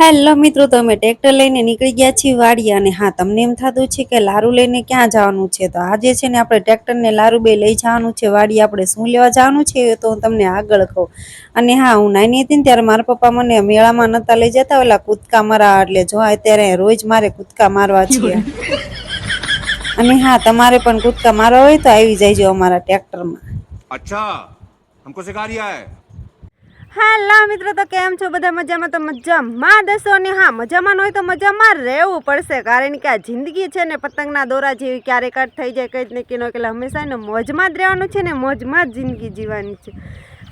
Hello મિત્રો, તમે tractor લઈને નીકળી ગયા છીએ વાડીએ અને હા, તમને એમ થતું છે કે લારુ લઈને ક્યાં જવાનું છે? તો આજે છે ને આપણે ટ્રેક્ટરને લારુ બે લઈ જવાનું છે, વાડીએ આપણે શું લેવા જવાનું છે તો હું તમને આગળ કહું. અને હા, હું નાની હતી ને ત્યારે મારા પપ્પા મને મેળામાં નતા લઈ જતા, ઓલા કૂદકા મારા, એટલે જો અત્યારે રોજ મારે કૂદકા મારવા છીએ. અને હા, તમારે પણ કૂદકા મારવા હોય તો આવી જજો અમારા ટ્રેક્ટરમાં. અચ્છા, હમકો સિખા રહ્યા હૈ? હાલો મિત્રો, તો કેમ છો? બધા મજામાં? તો મજામાં. દસો ને હા, મજામાં ન હોય તો મજામાં રહેવું પડશે. કારણ કે આ જિંદગી છે ને, પતંગના દોરા જેવી ક્યારેક થઈ જાય કંઈ જ નક્કી ન કે હંમેશા ને મોજમાં જ રહેવાનું છે ને, મોજમાં જ જિંદગી જીવવાની છે.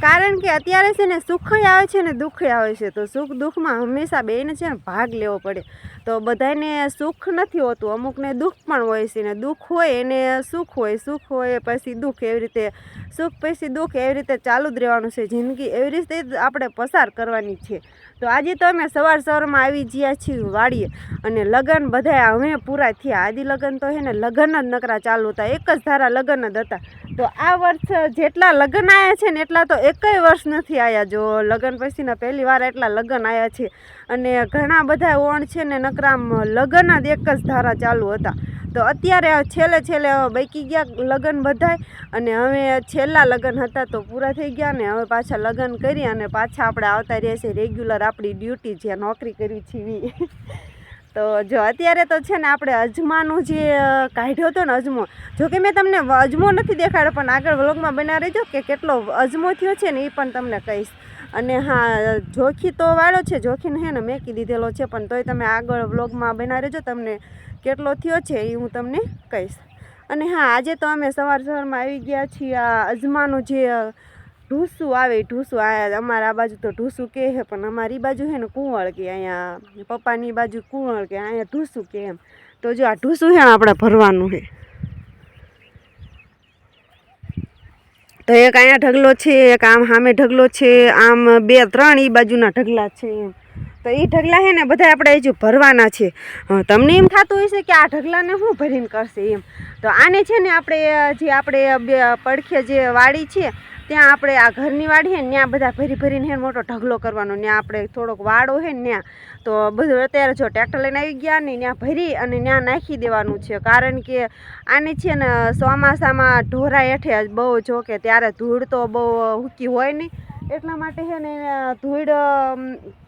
કારણ કે અત્યારે છે ને સુખ આવે છે ને દુઃખ આવે છે. તો સુખ દુઃખમાં હંમેશા બેને છે ને ભાગ લેવો પડે. તો બધાને સુખ નથી હોતું. અમુકને દુઃખ પણ હોય છે ને દુઃખ હોય એને સુખ હોય. સુખ હોય પછી દુઃખ એવી રીતે, સુખ પછી દુઃખ એવી રીતે ચાલુ જ રહેવાનું છે. જિંદગી એવી રીતે આપણે પસાર કરવાની છે. તો આજે તો અમે સવાર સવારમાં આવી ગયા છીએ વાડીએ અને લગ્ન બધા હવે પૂરા થયા. આદિ લગ્ન તો હે ને લગ્ન જ નકરા ચાલુ હતા. એક જ ધારા લગ્ન જ હતા. તો આ વર્ષ જેટલા લગ્ન આવ્યા છે ને એટલા તો એકય વર્ષ નથી આવ્યા જો લગ્ન પછીના પહેલી વાર એટલા લગ્ન આવ્યા છે. અને ઘણા બધા ઓણ છે ને નકરામ લગ્ન જ એક જ ધારા ચાલુ હતા. તો અત્યારે છેલ્લે છેલ્લે બેકી ગયા લગ્ન બધાય અને હવે છેલ્લા લગ્ન હતા તો પૂરા થઈ ગયા ને હવે પાછા લગ્ન કરી અને પાછા આપણે આવતા રહીએ છીએ રેગ્યુલર આપણી ડ્યુટી જે નોકરી કરી છીએ તો જો અત્યારે તો છે ને આપણે અજમાનું જે કાઢ્યો હતો ને અજમો, જો કે મેં તમને અજમો નથી દેખાડ્યો પણ આગળ વ્લોગમાં બના રહેજો કે કેટલો અજમો થયો છે ને એ પણ તમને કહીશ. અને હા, જોખી તો વાળો છે, જોખીને હે ને મેકી દીધેલો છે પણ તોય તમે આગળ વ્લોગમાં બના રહેજો તમને કેટલો થયો છે એ હું તમને કહીશ. અને હા, આજે તો અમે સવાર સવારમાં આવી ગયા છીએ આ અજમાનું જે ઢૂસું આવે ઢૂસું, આ અમારા આ બાજુ તો ઢૂસું કહે છે પણ અમારી બાજુ છે ને કુંવળ કે અહીંયા, પપ્પાની બાજુ કુંવળ કે અહીંયા ઢૂસું કે એમ. તો જો આ ઢૂસું છે આપણે ભરવાનું છે તો એક અહીંયા ઢગલો છે, એક આમ સામે ઢગલો છે, આમ બે ત્રણ એ બાજુના ઢગલા છે એમ. તો એ ઢગલા છે ને બધા આપણે હજુ ભરવાના છે. તમને એમ થતું હશે કે આ ઢગલાને શું ભરીને કરશે એમ. તો આને છે ને આપણે જે આપણે પડખે જે વાડી છે, ત્યાં આપણે આ ઘરની વાડી છે ને ત્યાં બધા ભરી ભરીને હે મોટો ઢગલો કરવાનો. ત્યાં આપણે થોડોક વાડો છે ને ત્યાં, તો બધું અત્યારે જો ટ્રેક્ટર લઈને આવી ગયા ને ત્યાં ભરી અને ત્યાં નાખી દેવાનું છે. કારણ કે આને છે ને ચોમાસામાં ઢોરા હેઠે બહુ જો કે ત્યારે ધૂળ તો બહુ હુકી હોય નહીં. એટલા માટે છે ને ધૂળ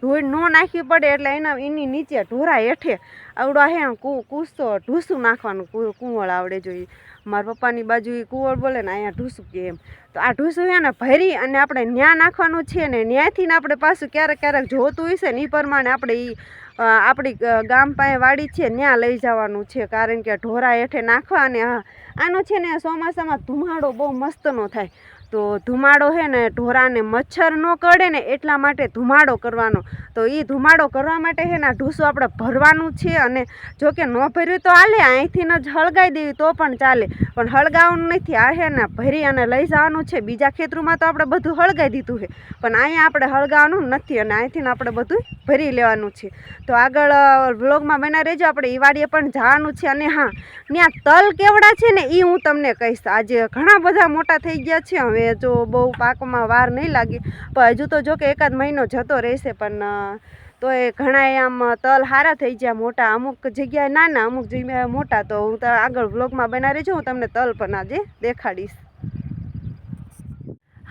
ધૂળ ન નાખવી પડે એટલે એના, એની નીચે ઢોરા હેઠે આવડો હે કૂસતો ઢૂસું નાખવાનું કુંવળ આવડે જોઈએ મારા પપ્પાની બાજુ એ કુંવળ બોલે ને, અહીંયા ઢૂસું કે એમ. તો આ ઢૂસું છે ને, ભરી અને આપણે ન્યા નાખવાનું છે ને, ન્યાથી ને આપણે પાછું ક્યારેક ક્યારેક જોતું હશે ને એ પ્રમાણે આપણે એ આપણી ગામ પાસે વાડી છે ત્યાં લઈ જવાનું છે, કારણ કે ઢોરા હેઠે નાખવા અને હા, આનો છે ને, ચોમાસામાં ધુમાડો બહુ મસ્તનો થાય. તો ધુમાડો છે ને ઢોરાને મચ્છર ન કરડે ને એટલા માટે ધુમાડો કરવાનો. તો એ ધુમાડો કરવા માટે છે ને આ ઢૂસું આપણે ભરવાનું છે અને જો કે ન ભર્યું તો હાલે, અહીંથી ન જ હળગાવી દેવી તો પણ ચાલે. પણ હળગાવવાનું નથી, આ છે ને ભરી અને લઈ જવાનું છે. બીજા ખેતરોમાં તો આપણે બધું હળગાવી દીધું છે. પણ અહીંયા આપણે હળગાવવાનું નથી અને અહીંથી આપણે બધું ભરી લેવાનું છે. તો આગળ વ્લોગમાં બના રહેજો. આપણે ઈવાડીએ પણ જવાનું છે અને હા ત્યાં તલ કેવડા છે ને એ હું તમને કહીશ. આજે ઘણા બધા મોટા થઈ ગયા છે. હવે જો બહુ પાકમાં વાર નહીં લાગી, પણ હજુ તો જો કે એકાદ મહિનો જતો રહેશે, પણ તો એ ઘણા આમ તલ સારા થઈ ગયા મોટા. અમુક જગ્યાએ નાના, અમુક જગ્યાએ મોટા. તો હું આગળ વ્લોગમાં બનાવી છું, હું તમને તલ પણ આજે દેખાડીશ.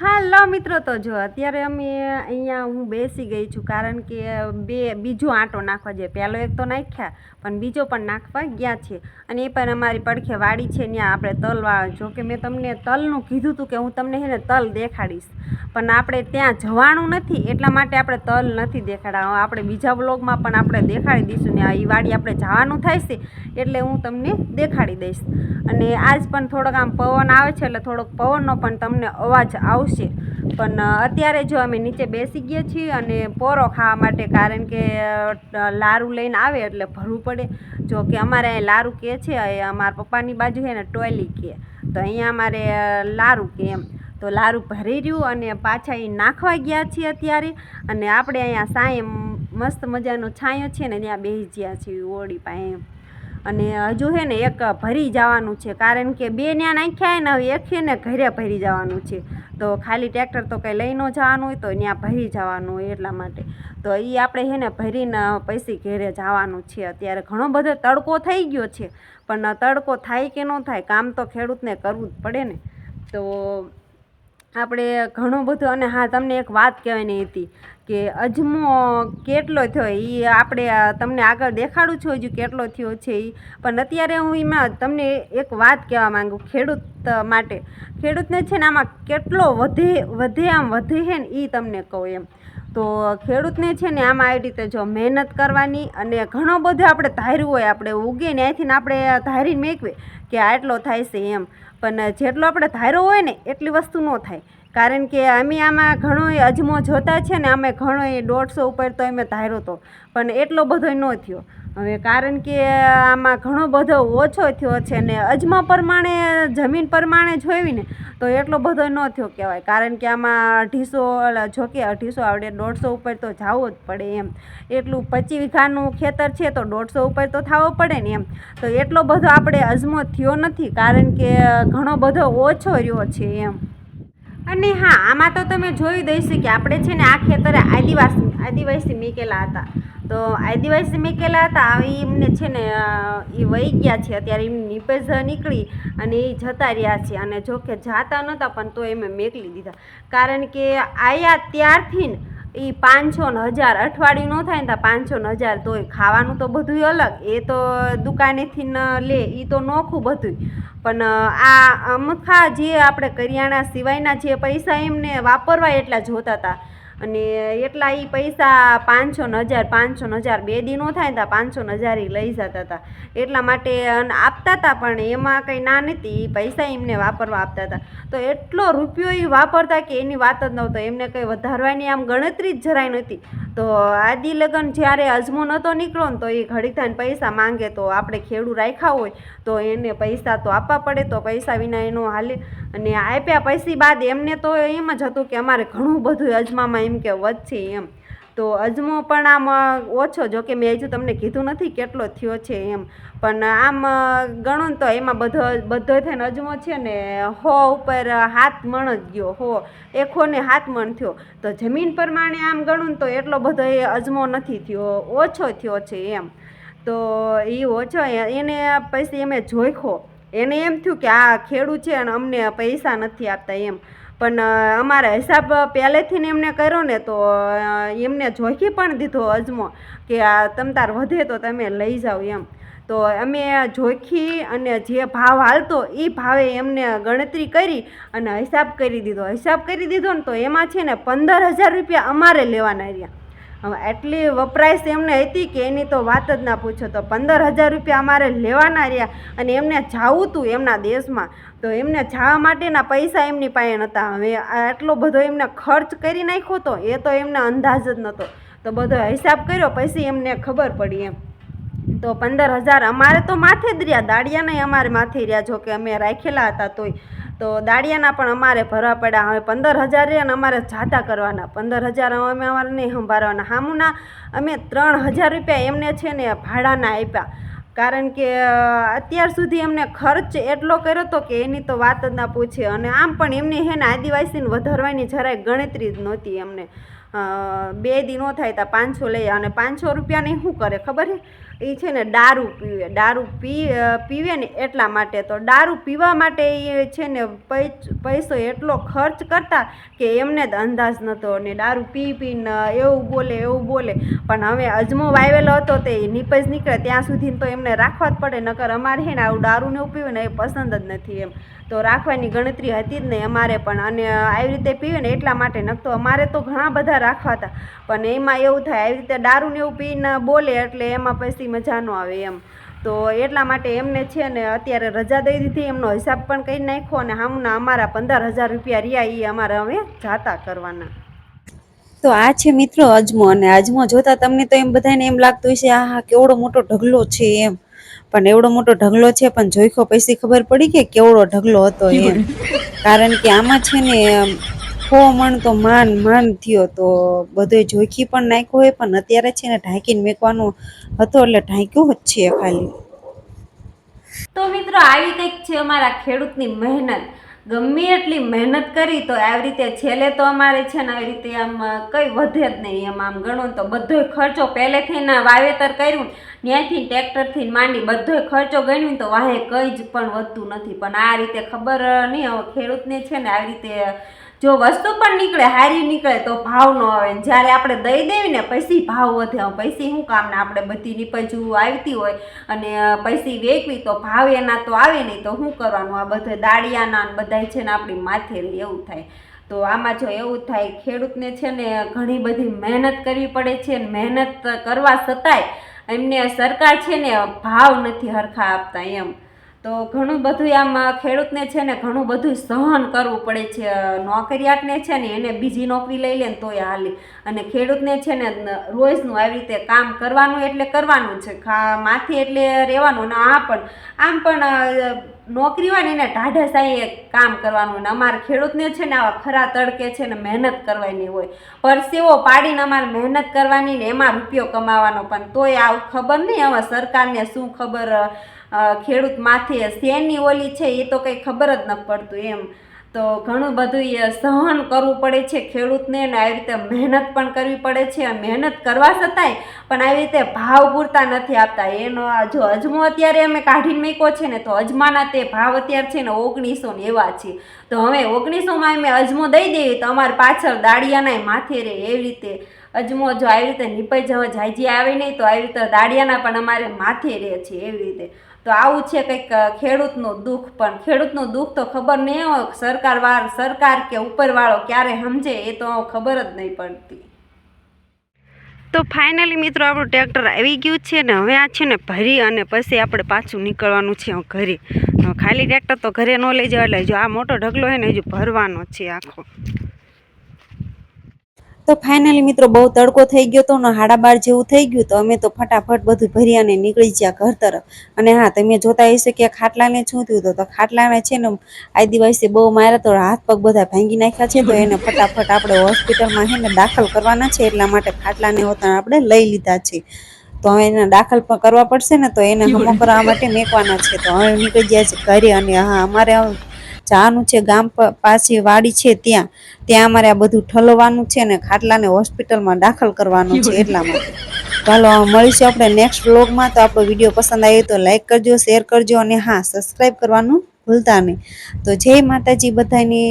હાલો મિત્રો, તો જો અત્યારે અમે અહીંયા હું બેસી ગઈ છું કારણ કે બે બીજો આંટો નાખવા જોઈએ પહેલો એક તો નાખ્યા, પણ બીજો પણ નાખવા ગયા છે. અને એ પણ અમારી પડખે વાડી છે, ત્યાં આપણે તલવાળા જોકે મેં તમને તલનું કીધું હતું કે હું તમને છે ને તલ દેખાડીશ. પણ આપણે ત્યાં જવાનું નથી, એટલા માટે આપણે તલ નથી દેખાડા આપણે બીજા વ્લોગમાં પણ આપણે દેખાડી દઈશું ને ઈ વાડી આપણે જવાનું થાય છે, એટલે હું તમને દેખાડી દઈશ. અને આજ પણ થોડોક આમ પવન આવે છે, એટલે થોડોક પવનનો પણ તમને અવાજ આવશે. પણ અત્યારે જો અમે નીચે બેસી ગયા છીએ અને પોરો ખાવા માટે કારણ કે લારું લઈને આવે એટલે ભરવું પડે. જો કે અમારે અહીં લારું કે છે અમારા પપ્પાની બાજુ છે ને ટોયલી કે. તો અહીંયા અમારે લારું કે એમ. તો લારું ભરી રહ્યું અને પાછા એ નાખવા ગયા છીએ અત્યારે. અને આપણે અહીંયા સાંય મસ્ત મજાનો છાંયો છે ને ત્યાં બેસી ગયા છીએ ઓળી પાસે. એમ અને હજુ છે ને એક ભરી જવાનું છે. કારણ કે બે ન્યા નાખ્યા ને હવે એક છે ને ઘરે ભરી જવાનું છે. તો ખાલી ટ્રેક્ટર તો કંઈ લઈ ન જવાનું હોય તો ત્યાં ભરી જવાનું હોય એટલા માટે. તો એ આપણે છે ને ભરીને પૈસી ઘરે જવાનું છે. અત્યારે ઘણો બધો તડકો થઈ ગયો છે. પણ તડકો થાય કે ન થાય કામ તો ખેડૂતને કરવું જ પડે ને. તો આપણે ઘણું બધું, અને હા, તમને એક વાત કહેવાની હતી કે અજમો કેટલો થયો? એ આપણે તમને આગળ દેખાડું છું, હજુ કેટલો થયો છે એ પણ અત્યારે હું એમાં તમને એક વાત કહેવા માંગુ, ખેડૂત માટે. ખેડૂતને છે ને આમાં કેટલો વધે વધે આમ વધે છે ને એ તમને કહું એમ. તો ખેડૂતને છે ને આમાં આવી રીતે જો મહેનત કરવાની અને ઘણો બધો આપણે ધાર્યું હોય, આપણે ઉગે ને અહીંથી આપણે ધારીને મેકવે કે આટલો થાય છે એમ. પણ જેટલો આપણે ધાર્યો હોય ને, એટલી વસ્તુ ન થાય. કારણ કે અમે આમાં ઘણો અજમો જોતા છે ને અમે ઘણો એ દોઢસો ઉપર તો અમે ધાર્યો હતો પણ એટલો બધો ન થયો. હવે કારણ કે આમાં ઘણો બધો ઓછો થયો છે ને અજમા પ્રમાણે, જમીન પ્રમાણે જોઈ ને, તો એટલો બધો ન થયો કહેવાય. કારણ કે આમાં અઢીસો ઓલા જો કે અઢીસો આવડે, દોઢસો ઉપર તો જવું જ પડે એમ. એટલું પચીસ વીઘાનું ખેતર છે તો દોઢસો ઉપર તો થવો પડે ને એમ. તો એટલો બધો આપણે અજમો થયો નથી, કારણ કે ઘણો બધો ઓછો રહ્યો છે એમ. અને હા, આમાં તો તમે જોઈ દઈશ કે આપણે છે ને આ ખેતરે આદિવાસી આદિવાસી મેકેલા હતા. તો આદિવાસી મેકેલા હતા એમને છે ને એ વહી ગયા છે. અત્યારે એમની નિપેજ નીકળી અને એ જતા રહ્યા છે. અને જો કે જાતા નહોતા, પણ તો એમ મેકલી દીધા. કારણ કે આયા ત્યારથી એ પાંચસો ને હજાર અઠવાડિયું ન થાય ને ત્યાં પાંચસો ને હજાર તોય ખાવાનું તો બધુંય અલગ. એ તો દુકાનેથી ન લે એ તો નોખું બધું પણ આ અમથા જે આપણે કરિયાણા સિવાયના જે પૈસા એમને વાપરવા એટલા જોતા હતા અને એટલા એ પૈસા પાંચસો ને હજાર, પાંચસો ને હજાર બે દિનો થાય તા પાંચસો હજાર એ લઈ જતા હતા એટલા માટે આપતા હતા પણ એમાં કંઈ ના નથી પૈસા એમને વાપરવા આપતા હતા તો એટલો રૂપિયો એ વાપરતા કે એની વાત જ નહોતો એમને કંઈ વધારવાની આમ ગણતરી જ જરાય નહોતી તો આદિ લગ્ન જ્યારે અજમો નહોતો નીકળ્યો ને તો એ ઘડી થઈને પૈસા માંગે તો આપણે ખેડૂ રાખ્યા હોય તો એને પૈસા તો આપવા પડે, તો પૈસા વિના એનો હાલે. અને આપ્યા પૈસી બાદ એમને તો એમ જ હતું કે અમારે ઘણું બધું અજમામાં એમ કે વધશે એમ. તો અજમો પણ આમ ઓછો જો કે મેં હજુ તમને કીધું નથી કેટલો થયો છે એમ. પણ આમ ગણો તો એમાં બધો બધો થઈને અજમો છે ને, હો ઉપર હાથ મણ જ ગયો, હો. એકો ને હાથ મણ થયો. તો જમીન પ્રમાણે આમ ગણું તો એટલો બધો એ અજમો નથી થયો, ઓછો થયો છે એમ. તો એ ઓછો, એને પછી અમે જોઈખો એને એમ થયું કે આ ખેડૂત છે અને અમને પૈસા નથી આપતા એમ. પણ અમારા હિસાબ પહેલેથી ને એમને કર્યો ને તો એમને જોખી પણ દીધો અજમો કે આ તમ તાર વધે તો તમે લઈ જાઓ એમ. તો અમે જોખી અને જે ભાવ હાલતો એ ભાવે એમને ગણતરી કરી અને હિસાબ કરી દીધો. હિસાબ કરી દીધો ને તો એમાં છે ને પંદર હજાર રૂપિયા અમારે લેવાના રહ્યા. એટલી વપરાશ એમને હતી કે એની તો વાત જ ના પૂછો તો પંદર હજાર રૂપિયા અમારે લેવાના રહ્યા અને એમને જાવું હતું એમના દેશમાં. તો એમને જવા માટેના પૈસા એમની પાસે નહોતા. હવે આટલો બધો એમને ખર્ચ કરી નાખ્યો તો એ તો એમને અંદાજ જ નહોતો. તો બધો હિસાબ કર્યો પછી એમને ખબર પડી એમ. તો પંદર હજાર અમારે તો માથે જ રહ્યા. દાડિયા નહીં અમારે માથે રહ્યા. જો કે અમે રાખેલા હતા તોય. તો દાડિયાના પણ અમારે ભરવા પડ્યા. હવે પંદર હજાર રહ્યા ને અમારે જાતા કરવાના. પંદર હજાર અમે અમારે નહીં સંભાળવાના. હામુના અમે ત્રણ હજાર રૂપિયા એમને છે ને ભાડાના આપ્યા. કારણ કે અત્યાર સુધી એમને ખર્ચ એટલો કર્યો હતો કે એની તો વાત જ ના પૂછે. અને આમ પણ એમને હે ને આદિવાસીને વધારવાની જરાય ગણતરી જ નહોતી એમને. બે દિનો થાય તા પાંચસો લઈ અને પાંચસો રૂપિયાની શું કરે ખબર છે એ છે ને દારૂ પીવે, દારૂ પી પીવે ને એટલા માટે તો દારૂ પીવા માટે એ છે ને પૈસો એટલો ખર્ચ કરતા કે એમને જ અંદાજ નહોતો ને દારૂ પી પીને એવું બોલે એવું બોલે. પણ હવે અજમો વાવેલો હતો તે નીપજ નીકળે ત્યાં સુધી તો એમને રાખવા જ પડે, નકર અમારે છે ને આવું દારૂ ને એવું પીવે ને એ પસંદ જ નથી એમ. તો રાખવાની ગણતરી હતી જ નહીં અમારે પણ અને આવી રીતે પીવે ને એટલા માટે નકતો અમારે તો ઘણા બધા રાખવા હતા પણ એમાં એવું થાય આવી રીતે દારૂ ને એવું પીને બોલે એટલે એમાં પછી મજા ન આવે એમ. તો એટલા માટે એમને છે ને અત્યારે રજા દઈ દીધી એમનો હિસાબ પણ કહી નાખ્યો અને હામના અમારા પંદર હજાર રૂપિયા રહ્યા એ અમારે હવે જાતા કરવાના. તો આ છે મિત્રો અજમો અને અજમો જોતા તમને તો એમ બધાને એમ લાગતું હશે આ હા કેવડો મોટો ઢગલો છે એમ. પણ એવડો મોટો ઢગલો છે પણ જોઈખો પછી ખબર પડી કે કેવડો ઢગલો હતો એમ. કારણ કે આમાં છે ને આમ મણ તો માન માન થયો તો બધો જોખી પણ નાખ્યો હોય, પણ અત્યારે છે ને ઢાંકીને મેકવાનો હતો એટલે ઢાંક્યો જ છે ખાલી. તો મિત્રો આવી કંઈક છે અમારા ખેડૂતની મહેનત. ગમે એટલી મહેનત કરી તો આવી રીતે છેલ્લે તો અમારે છે ને આવી રીતે આમ કંઈ વધે જ નહીં. એમ આમ ગણો તો બધોય ખર્ચો પહેલેથી ના વાવેતર કર્યું ત્યાંથી ટ્રેક્ટરથી માંડી બધોય ખર્ચો ગણ્યું તો વાહે કંઈ જ પણ વધતું નથી. પણ આ રીતે ખબર નહીં હવે ખેડૂતને છે ને આવી રીતે જો વસ્તુ પણ નીકળે, હારી નીકળે તો ભાવ ન આવે. ને જ્યારે આપણે દઈ દેવી ને પૈસી ભાવ વધે. પૈસી શું કામને આપણે બધી નીપજવું આવતી હોય અને પૈસી વેચવી તો ભાવ એના તો આવે નહીં, તો શું કરવાનું? આ બધે દાળિયાના ને બધાય છે ને આપણી માથે એવું થાય. તો આમાં જો એવું થાય, ખેડૂતને છે ને, ઘણી બધી મહેનત કરવી પડે છે મહેનત કરવા છતાંય એમને સરકાર છે ને, ભાવ નથી હરખા આપતા એમ. તો ઘણું બધું આમ ખેડૂતને છે ને ઘણું બધું સહન કરવું પડે છે. નોકરિયાતને છે ને એને બીજી નોકરી લઈ લે ને તોય હાલી. અને ખેડૂતને છે ને રોજનું આવી રીતે કામ કરવાનું એટલે કરવાનું છે. ખા, માથે એટલે રહેવાનું ને, આ પણ, આમ પણ નોકરી હોય ને એને ઢાઢસાઈએ કામ કરવાનું. ને અમારે ખેડૂતને છે ને આવા ખરા તડકે છે ને મહેનત કરવાની હોય. પરસેવો પાડીને અમારે મહેનત કરવાની ને એમાં રૂપિયો કમાવાનો. પણ તોય આવું ખબર નહીં હવે સરકારને શું ખબર ખેડૂત માથે શેની ઓલી છે એ તો કંઈ ખબર જ ન પડતું એમ. તો ઘણું બધું સહન કરવું પડે છે ખેડૂતને અને આવી રીતે મહેનત પણ કરવી પડે છે. મહેનત કરવા છતાંય પણ આવી રીતે ભાવ પૂરતા નથી આપતા. એનો જો અજમો અત્યારે અમે કાઢીને મૂક્યો છે ને તો અજમાના તે ભાવ અત્યારે છે ને ઓગણીસો ને એવા છે. તો હવે ઓગણીસોમાં અમે અજમો દઈ દેવી તો અમારે પાછળ દાડિયાનાય માથે રહે એવી રીતે અજમો જો આવી રીતે નીપાઈ જવા જાયજી આવે નહીં તો આવી રીતે દાડિયાના પણ અમારે માથે રહે છે એવી રીતે. તો આવું છે કંઈક ખેડૂતનું દુઃખ. પણ ખેડૂતનું દુઃખ તો ખબર નહીં હોય, સરકાર સરકાર કે ઉપરવાળો ક્યારે સમજે એ તો ખબર જ નહીં પડતી. તો ફાઇનલી મિત્રો, આપણું ટ્રેક્ટર આવી ગયું છે ને, હવે આ છે ને ભરી અને પછી આપણે પાછું નીકળવાનું છે ઘરે. ખાલી ટ્રેક્ટર તો ઘરે ન લઈ જવા એટલે જો આ મોટો ઢગલો છે ને, હજુ ભરવાનો છે આખો. તો ફાઇનલી મિત્રો બહુ તડકો થઈ ગયો હતો ને હાડા બાર જેવું થઈ ગયું તો અમે તો ફટાફટ બધું ભરી અને નીકળી ગયા ઘર તરફ. અને હા, તમે જોતા હશે કે ખાટલાને શું થયું તો ખાટલાને છે ને આદિવાસી બહુ માર્યા તો હાથ પગ બધા ભાંગી નાખ્યા છે તો એને ફટાફટ આપણે હોસ્પિટલમાં છે ને દાખલ કરવાના છે એટલા માટે ખાટલાને હોતા આપણે લઈ લીધા છે. તો હવે એને દાખલ કરવા પડશે ને તો એને હમો કરવા માટે મેકવાના છે. તો હવે નીકળી ગયા છે ઘરે અને હા, અમારે જવાનું છે, ગામ પાસે વાડી છે ત્યાં. ત્યાં અમારે આ બધું ઠલવવાનું છે ને ખાટલાને હોસ્પિટલમાં દાખલ કરવાનું છે એટલા માટે. ચાલો મળીશું આપણે નેક્સ્ટ વ્લોગમાં તો આપણો વીડિયો પસંદ આવ્યો તો લાઈક કરજો શેર કરજો અને હા સબસ્ક્રાઈબ કરવાનું ભૂલતા નહીં. તો જય માતાજી બધાને.